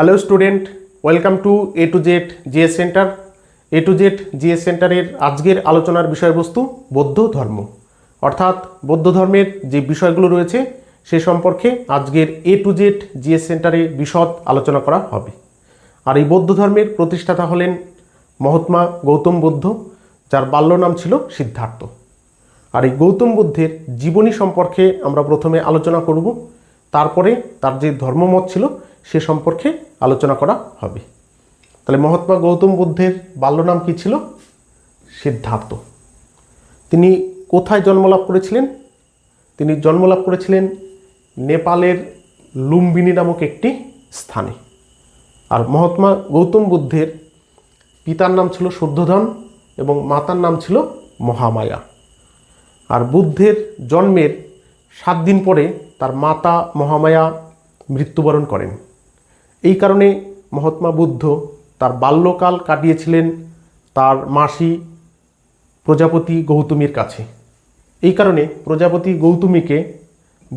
Hello student welcome to A to Z GS centre A to Z GS সেন্টারের আজকের আলোচনার বিষয়বস্তু বৌদ্ধ ধর্ম। অর্থাৎ বৌদ্ধ ধর্মের যে বিষয়গুলো রয়েছে, সে সম্পর্কে আজকের এ টু জেড জিএস সেন্টারে বিশদ আলোচনা করা হবে। আর এই বৌদ্ধ ধর্মের প্রতিষ্ঠাতা হলেন মহাত্মা গৌতম বুদ্ধ, যার বাল্য নাম ছিল সিদ্ধার্থ। আর এই গৌতম বুদ্ধের জীবনী সম্পর্কে আমরা প্রথমে আলোচনা করব। তারপরে তার যে ধর্মমত ছিল সে সম্পর্কে আলোচনা করা হবে। তাহলে মহাত্মা গৌতম বুদ্ধের বাল্য নাম কী ছিল? সিদ্ধার্থ। তিনি কোথায় জন্মলাভ করেছিলেন? তিনি জন্মলাভ করেছিলেন নেপালের লুম্বিনী নামক একটি স্থানে। আর মহাত্মা গৌতম বুদ্ধের পিতার নাম ছিল শুদ্ধধন এবং মাতার নাম ছিল মহামায়া। আর বুদ্ধের জন্মের সাত দিন পরে তার মাতা মহামায়া মৃত্যুবরণ করেন। এই কারণে মহাত্মা বুদ্ধ তার বাল্যকাল কাটিয়েছিলেন তার মাসি প্রজাপতি গৌতমীর কাছে। এই কারণে প্রজাপতি গৌতমীকে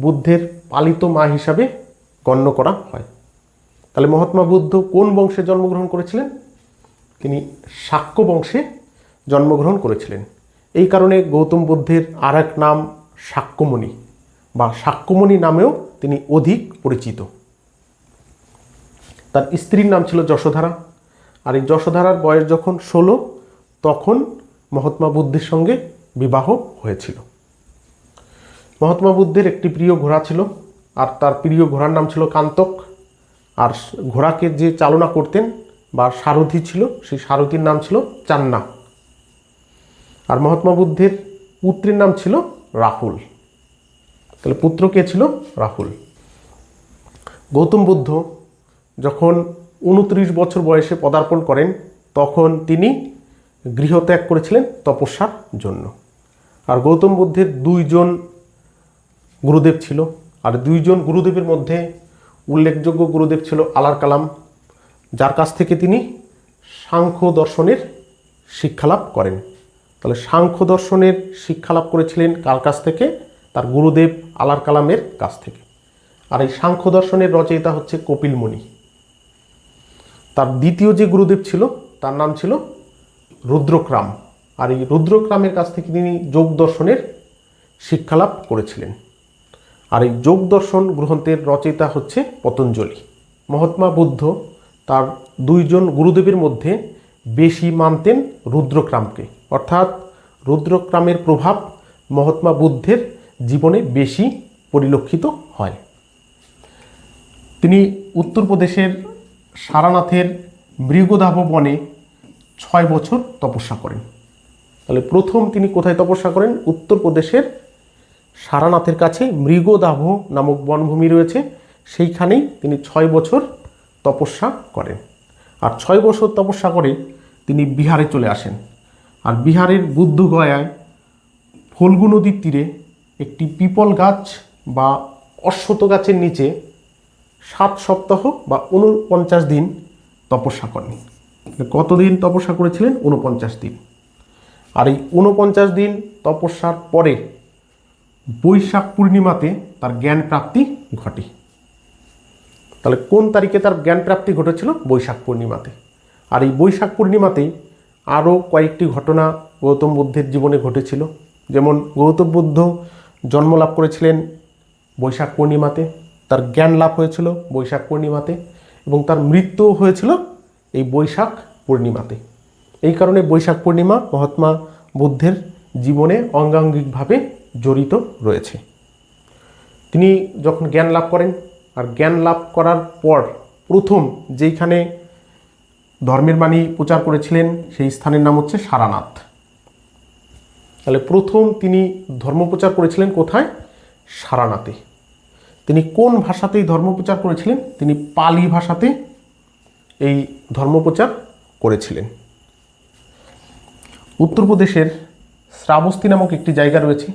বুদ্ধের পালিত মা হিসাবে গণ্য করা হয়। তাহলে মহাত্মা বুদ্ধ কোন বংশে জন্মগ্রহণ করেছিলেন? তিনি শাক্য বংশে জন্মগ্রহণ করেছিলেন। এই কারণে গৌতম বুদ্ধের আর নাম শাক্যমণি বা শাক্যমণি নামেও তিনি অধিক পরিচিত। তার স্ত্রীর নাম ছিল যশোধারা। আর এই যশোধারার বয়স যখন ষোলো, তখন মহাত্মা বুদ্ধের সঙ্গে বিবাহ হয়েছিল। মহাত্মা বুদ্ধের একটি প্রিয় ঘোড়া ছিল, আর তার প্রিয় ঘোড়ার নাম ছিল কান্তক। আর ঘোড়াকে যে চালনা করতেন বা সারথি ছিল, সেই সারথির নাম ছিল চান্না। আর মহাত্মা বুদ্ধের পুত্রের নাম ছিল রাহুল। তাহলে পুত্র কে ছিল? রাহুল। গৌতম বুদ্ধ যখন উনত্রিশ বছর বয়সে পদার্পণ করেন, তখন তিনি গৃহত্যাগ করেছিলেন তপস্যার জন্য। আর গৌতম বুদ্ধের দুইজন গুরুদেব ছিল। আর দুইজন গুরুদেবের মধ্যে উল্লেখযোগ্য গুরুদেব ছিল আলার কালাম, যার কাছ থেকে তিনি সাংখ্য দর্শনের শিক্ষালাভ করেন। তাহলে সাংখ্য দর্শনের শিক্ষালাভ করেছিলেন কার কাছ থেকে? তার গুরুদেব আলার কালামের কাছ থেকে। আর এই সাংখ্য দর্শনের রচয়িতা হচ্ছে কপিল মুনি তার দ্বিতীয় যে গুরুদেব ছিল, তার নাম ছিল রুদ্রক্রাম। আর এই রুদ্রক্রামের কাছ থেকে তিনি যোগ দর্শনের শিক্ষালাভ করেছিলেন। আর এই যোগ দর্শন গ্রন্থের রচয়িতা হচ্ছে পতঞ্জলি। মহাত্মা বুদ্ধ তার দুইজন গুরুদেবের মধ্যে বেশি মানতেন রুদ্রক্রামকে। অর্থাৎ রুদ্রক্রামের প্রভাব মহাত্মা বুদ্ধের জীবনে বেশি পরিলক্ষিত হয়। তিনি উত্তরপ্রদেশের সারানাথের মৃগদাহ বনে ছয় বছর তপস্যা করেন। তাহলে প্রথম তিনি কোথায় তপস্যা করেন? উত্তরপ্রদেশের সারানাথের কাছে মৃগদাহ নামক বনভূমি রয়েছে। সেইখানেই তিনি ছয় বছর তপস্যা করেন। আর ছয় বছর তপস্যা করে তিনি বিহারে চলে আসেন। আর বিহারের বুদ্ধগয়ায় ফল্গু নদীর তীরে একটি পিপল গাছ বা অশ্বত গাছের নিচে সাত সপ্তাহ বা উনপঞ্চাশ দিন তপস্যা করেন কতদিন তপস্যা করেছিলেন? উনপঞ্চাশ দিন। আর এই উনপঞ্চাশ দিন তপস্যার পরে বৈশাখ পূর্ণিমাতে তার জ্ঞান প্রাপ্তি ঘটে। তাহলে কোন তারিখে তার জ্ঞান প্রাপ্তি ঘটেছিল? বৈশাখ পূর্ণিমাতে। আর এই বৈশাখ পূর্ণিমাতে আরও কয়েকটি ঘটনা গৌতম বুদ্ধের জীবনে ঘটেছিল। যেমন গৌতম বুদ্ধ জন্ম লাভ করেছিলেন বৈশাখ পূর্ণিমাতে। তার জ্ঞান লাভ হয়েছিল বৈশাখ পূর্ণিমাতে এবং তার মৃত্যুও হয়েছিল এই বৈশাখ পূর্ণিমাতে। এই কারণে বৈশাখ পূর্ণিমা মহাত্মা বুদ্ধের জীবনে অঙ্গাঙ্গিকভাবে জড়িত রয়েছে। তিনি যখন জ্ঞান লাভ করেন, আর জ্ঞান লাভ করার পর প্রথম যেইখানে ধর্মের বাণী প্রচার করেছিলেন, সেই স্থানের নাম হচ্ছে সারানাথ। তাহলে প্রথম তিনি ধর্মপ্রচার করেছিলেন কোথায়? সারানাথে। তিনি কোন ভাষাতেই ধর্মপ্রচার করেছিলেন? তিনি পালি ভাষাতে এই ধর্মপ্রচার করেছিলেন। উত্তরপ্রদেশের শ্রাবস্তি নামক একটি জায়গা রয়েছে।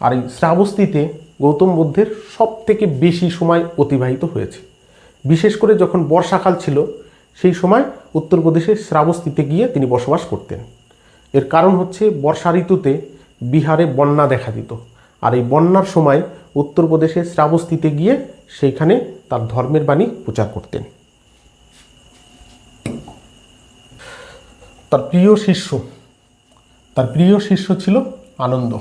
আর এই শ্রাবস্তিতে গৌতম বুদ্ধের সব থেকে বেশি সময় অতিবাহিত হয়েছে। বিশেষ করে যখন বর্ষাকাল ছিল, সেই সময় উত্তরপ্রদেশের শ্রাবস্তিতে গিয়ে তিনি বসবাস করতেন। এর কারণ হচ্ছে বর্ষা ঋতুতে বিহারে বন্যা দেখা দিত। আর এই বন্যার সময় উত্তরপ্রদেশের শ্রাবস্তিতে গিয়ে সেইখানে তার ধর্মের বাণী প্রচার করতেন। তার প্রিয় শিষ্য, তার প্রিয় শিষ্য ছিল আনন্দ।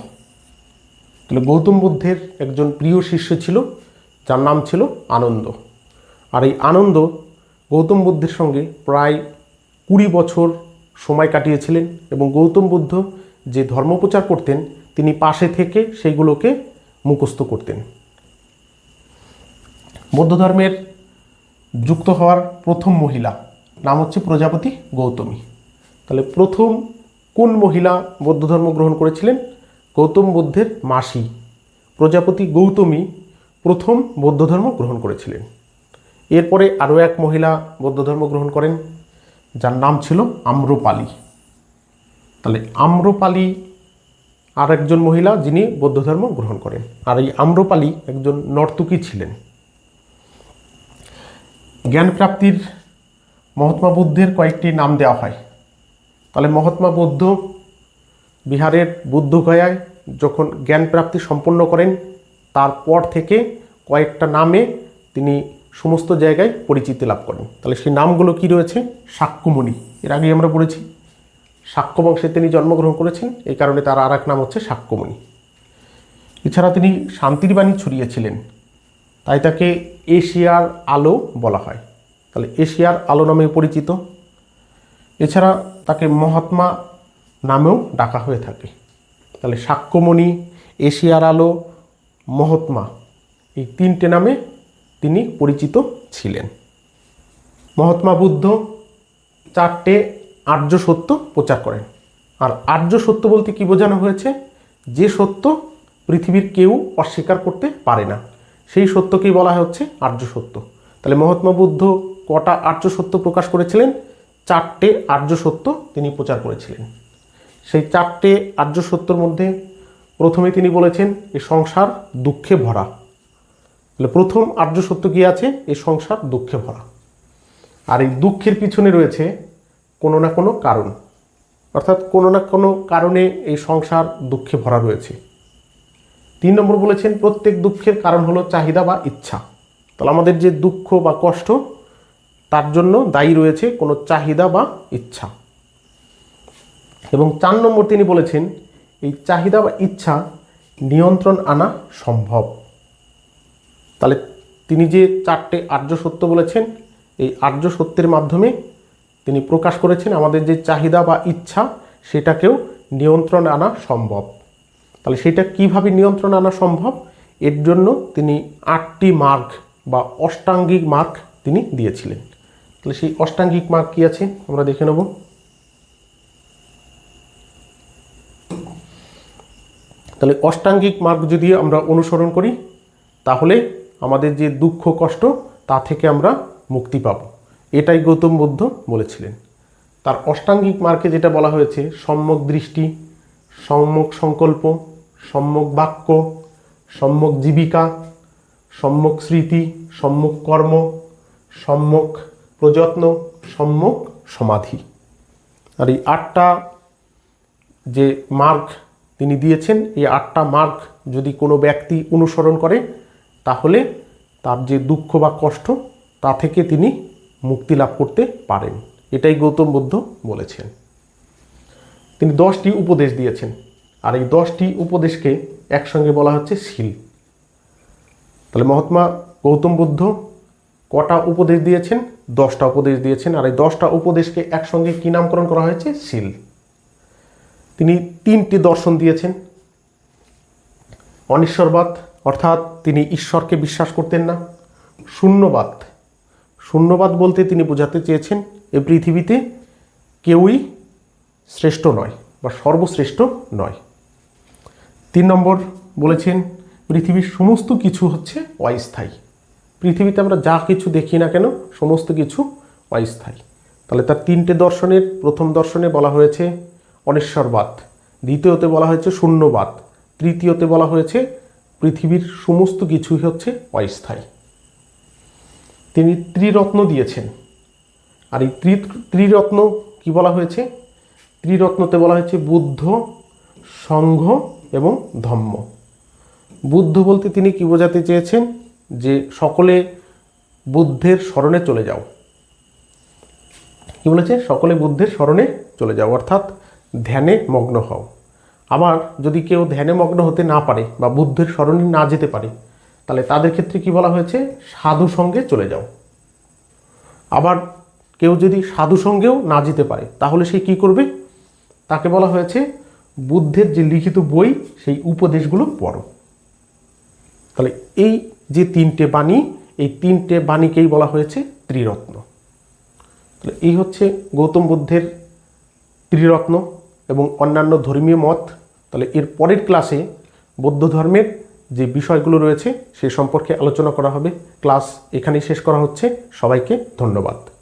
তাহলে গৌতম বুদ্ধের একজন প্রিয় শিষ্য ছিল, যার নাম ছিল আনন্দ। আর এই আনন্দ গৌতম বুদ্ধের সঙ্গে প্রায় কুড়ি বছর সময় কাটিয়েছিলেন এবং গৌতম বুদ্ধ যে ধর্ম প্রচার করতেন, তিনি পাশে থেকে সেইগুলোকে মুখস্থ করতেন। বৌদ্ধ ধর্মের যুক্ত হওয়ার প্রথম মহিলা নাম হচ্ছে প্রজাপতি গৌতমী। তাহলে প্রথম কোন মহিলা বৌদ্ধ ধর্ম গ্রহণ করেছিলেন? গৌতম বুদ্ধের মাসি প্রজাপতি গৌতমী প্রথম বৌদ্ধ ধর্ম গ্রহণ করেছিলেন। এরপরে আরও এক মহিলা বৌদ্ধ ধর্ম গ্রহণ করেন, যার নাম ছিল আম্রপালি। তাহলে আম্রপালি আর একজন মহিলা যিনি বৌদ্ধ ধর্ম গ্রহণ করেন। আর এই আম্রপালি একজন নর্তকী ছিলেন। জ্ঞান প্রাপ্তির মহাত্মা বুদ্ধের কয়েকটি নাম দেওয়া হয়। তাহলে মহাত্মা বুদ্ধ বিহারের বুদ্ধগয়ায় যখন জ্ঞান প্রাপ্তি সম্পন্ন করেন, তারপর থেকে কয়েকটা নামে তিনি সমস্ত জায়গায় পরিচিতি লাভ করেন। তাহলে সেই নামগুলো কি রয়েছে? সাক্ষ্যমণি। এর আগে আমরা পড়েছি। সাক্ষ্য বংশে তিনি জন্মগ্রহণ করেছেন। এই কারণে তার আর এক নাম হচ্ছে সাক্ষ্যমণি। এছাড়া তিনি শান্তির বাণী ছড়িয়েছিলেন। তাই তাকে এশিয়ার আলো বলা হয়। তাহলে এশিয়ার আলো নামে পরিচিত। এছাড়া তাকে মহাত্মা নামেও ডাকা হয়ে থাকে। তাহলে সাক্ষ্যমণি, এশিয়ার আলো, মহাত্মা এই তিনটে নামে তিনি পরিচিত ছিলেন। মহাত্মা বুদ্ধ চারটে আর্য সত্য প্রচার করেন। আর আর্য সত্য বলতে কি বোঝানো হয়েছে? যে সত্য পৃথিবীর কেউ অস্বীকার করতে পারে না, সেই সত্যকেই বলা হচ্ছে আর্য সত্য। তাহলে মহাত্মা বুদ্ধ কটা আর্য সত্য প্রকাশ করেছিলেন? চারটে আর্য সত্য তিনি প্রচার করেছিলেন। সেই চারটে আর্য সত্যর মধ্যে প্রথমে তিনি বলেছেন, এ সংসার দুঃখে ভরা। তাহলে প্রথম আর্য সত্য কি আছে? এই সংসার দুঃখে ভরা। আর এই দুঃখের পিছনে রয়েছে কোনো না কোনো কারণ। অর্থাৎ কোনো না কোনো কারণে এই সংসার দুঃখে ভরা রয়েছে। তিন নম্বর বলেছেন, প্রত্যেক দুঃখের কারণ হলো চাহিদা বা ইচ্ছা। তাহলে আমাদের যে দুঃখ বা কষ্ট, তার জন্য দায়ী রয়েছে কোনো চাহিদা বা ইচ্ছা। এবং চার নম্বর তিনি বলেছেন, এই চাহিদা বা ইচ্ছা নিয়ন্ত্রণ আনা সম্ভব। তাহলে তিনি যে চারটে আর্য সত্য বলেছেন, এই আর্য সত্যের মাধ্যমে তিনি প্রকাশ করেছেন, আমাদের যে চাহিদা বা ইচ্ছা, সেটাকেও নিয়ন্ত্রণ আনা সম্ভব। তাহলে সেটা কীভাবে নিয়ন্ত্রণ আনা সম্ভব? এর জন্য তিনি আটটি মার্গ বা অষ্টাঙ্গিক মার্গ তিনি দিয়েছিলেন। তাহলে সেই অষ্টাঙ্গিক মার্গ কী আছে? আমরা দেখে নেব। তাহলে অষ্টাঙ্গিক মার্গ যদি আমরা অনুসরণ করি, তাহলে আমাদের যে দুঃখ কষ্ট, তা থেকে আমরা মুক্তি পাব। এটাই গৌতম বুদ্ধ বলেছিলেন। তার অষ্টাঙ্গিক মার্কে যেটা বলা হয়েছে, সম্যক দৃষ্টি, সম্যক সংকল্প, সম্যক বাক্য, সম্যক জীবিকা, সম্যক স্মৃতি, সম্যক কর্ম, সম্যক প্রযত্ন, সম্যক সমাধি। আর এই আটটা যে মার্গ তিনি দিয়েছেন, এই আটটা মার্গ যদি কোনো ব্যক্তি অনুসরণ করে, তাহলে তার যে দুঃখ বা কষ্ট, তা থেকে তিনি মুক্তি লাভ করতে পারেন। এটাই গৌতম বুদ্ধ বলেছেন। তিনি দশটি উপদেশ দিয়েছেন। আর এই দশটি উপদেশকে একসঙ্গে বলা হচ্ছে শিল। তাহলে মহাত্মা গৌতম বুদ্ধ কটা উপদেশ দিয়েছেন? দশটা উপদেশ দিয়েছেন। আর এই দশটা উপদেশকে একসঙ্গে কী নামকরণ করা হয়েছে? শিল। তিনি তিনটি দর্শন দিয়েছেন। অনিশ্বরবাদ, অর্থাৎ তিনি ঈশ্বরকে বিশ্বাস করতেন না। শূন্যবাদ শূন্যবাদ বলতে তিনি বোঝাতে চেয়েছেন এ পৃথিবীতে কেউই শ্রেষ্ঠ নয় বা সর্বশ্রেষ্ঠ নয়। তিন নম্বর বলেছেন, পৃথিবীর সমস্ত কিছু হচ্ছে অস্থায়ী। পৃথিবীতে আমরা যা কিছু দেখি না কেন, সমস্ত কিছু অস্থায়ী। তাহলে তার তিনটে দর্শনের, প্রথম দর্শনে বলা হয়েছে অনেশ্বরবাদ, দ্বিতীয়তে বলা হয়েছে শূন্যবাদ, তৃতীয়তে বলা হয়েছে পৃথিবীর সমস্ত কিছুই হচ্ছে অস্থায়ী। তিনি ত্রিরত্ন দিয়েছেন। আর এই ত্রি, ত্রিরত্ন কি বলা হয়েছে? ত্রিরত্নতে বলা হয়েছে বুদ্ধ সংঘ এবং ধম্ম। বুদ্ধ বলতে তিনি কি বোঝাতে চেয়েছেন? যে সকলে বুদ্ধের স্মরণে চলে যাও। কি বলেছে? সকলে বুদ্ধের স্মরণে চলে যাও, অর্থাৎ ধ্যানে মগ্ন হও। আবার যদি কেউ ধ্যানে মগ্ন হতে না পারে বা বুদ্ধের স্মরণে না যেতে পারে তাহলে তাদের ক্ষেত্রে কি বলা হয়েছে? সাধু সঙ্গে চলে যাও। আবার কেউ যদি সাধু সঙ্গেও না যেতে পারে, তাহলে সে কি করবে? তাকে বলা হয়েছে, বুদ্ধের যে লিখিত বই, সেই উপদেশগুলো পড়ো। তাহলে এই যে তিনটে বাণী, এই তিনটে বাণীকেই বলা হয়েছে ত্রিরত্ন। তাহলে এই হচ্ছে গৌতম বুদ্ধের ত্রিরত্ন এবং অন্যান্য ধর্মীয় মত। তাহলে এর পরের ক্লাসে বৌদ্ধ ধর্মের যে বিষয়গুলো রয়েছে সে সম্পর্কে আলোচনা করা হবে। ক্লাস এখানেই শেষ করা হচ্ছে। সবাইকে ধন্যবাদ।